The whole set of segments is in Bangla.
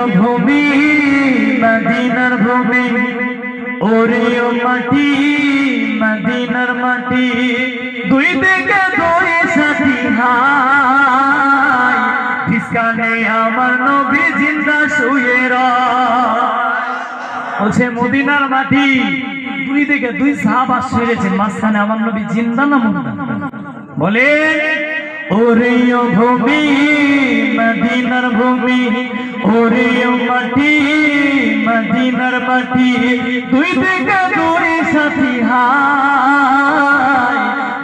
ও ভূমি, মদিনার ভূমি ওরে মাটি, মদিনার মাটি। দুই দিকে দুই সাথী হাই আমার নবী জিন্দা শুয়ে রয়। বলছে, মদিনার মাটি, দুই দিকে দুই সাহাবা শুয়েছে মাঝখানে আমার নবী জিন্দা না বলে ওরে ও ভূমি মদিনার ভূমি ওরে ও মাটি মদিনার মাটি দুই দিকে দুই সাথী হাই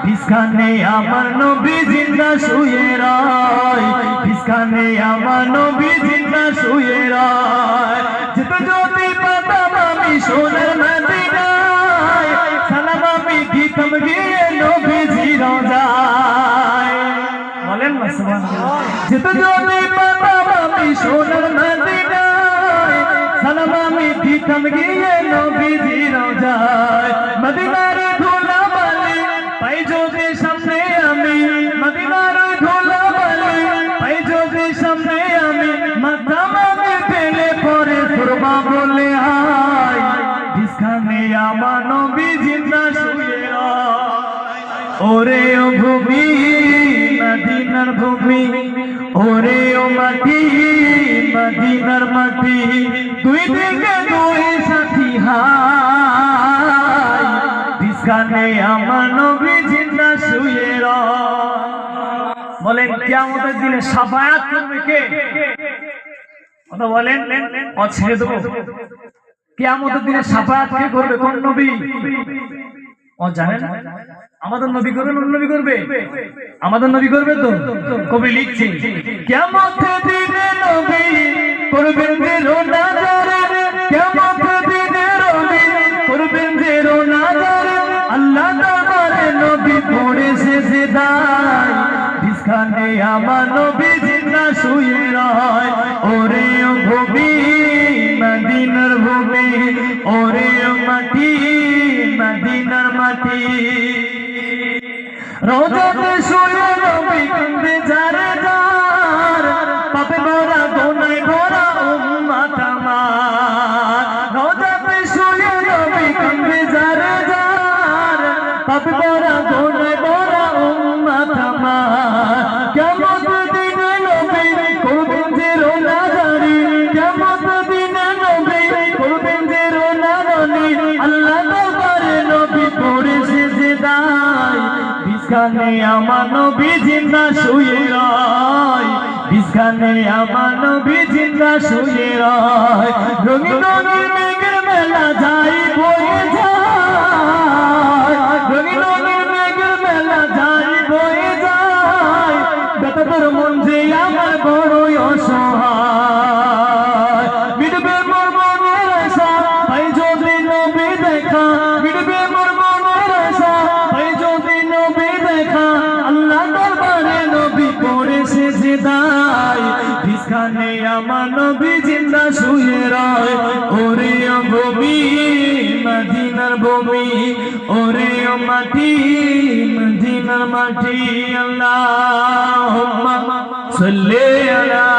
বিস্কানে আমার নবী জিন্দা শুয়ে রয় বিস্কানে আমার নবী জিন্দা শুয়ে রয় যেত যদি পাতাম আমি সোনার মদিনায় সালাম আমি দিতাম গিয়ে নবীজি आसमान जित ज्योति बाबा सोनल मदीना सलमा मीठी खमगी ये नबी जी रोजा मदीना रे धूला वाली पाई जो के सामने आमी। मदीना धूला वाली पाई जो के सामने आमी। मत्ता मामे तेले परे सुरमा बोले हाय जिसखाने आमा नबी ज़िंदा शुए आय ओरे ओ भूमि মদিনার ভূমি। ওরে ও মাটি, মদিনার মাটি, দুই দিকে দুই সাথী হাই। বিস্কানে আমার নবী জিন্দা শুয়ে। বলেন, কিয়ামতের দিনে সাফায়াত করবে কে? কথা বলেন ও ছেড়ে দেবো। কিয়ামতের দিনে সাফায়াত কে করবে কোন নবী? ও জানেন? আমাদের নবী অন্য নবী করবে? আমাদের নবী করবে তো? কবি লিখছে দিনে নবী করবেন যে রোনা জারে দিনে নবী করবেন যে রোনা জারে আল্লাহ দরবারে নবী যে দায় বিস্কানে আমার নবী জিন্দা শুয়ে রয়, ওরে রোজাতে শুয়ে নবী কান্দে যারে যার। পাপে ভরা গোনায় ভরা উম্মাত আমার। রোজাতে শুয়ে নবী কান্দে যারে যার। পাপে ভরা গোনায় ভরা উম্মাত আমার। বিস্কানে আমার বিজিন্দা জিন্দা শুয়ে রয়। বিস্কানে আমার বিজিন্দা জিন্দা শুয়ে রয়। রঙিন রঙিন মেঘের মেলা যাই বয়ে যায়। পড়েছে যে দায় বিস্কানে আমার নবী জিন্দা শুয়ে রয় ওরে ও ভূমি মদিনার ভূমি ওরে ও মাটি মদিনার মাটি আল্লাহ সাল্লি আলা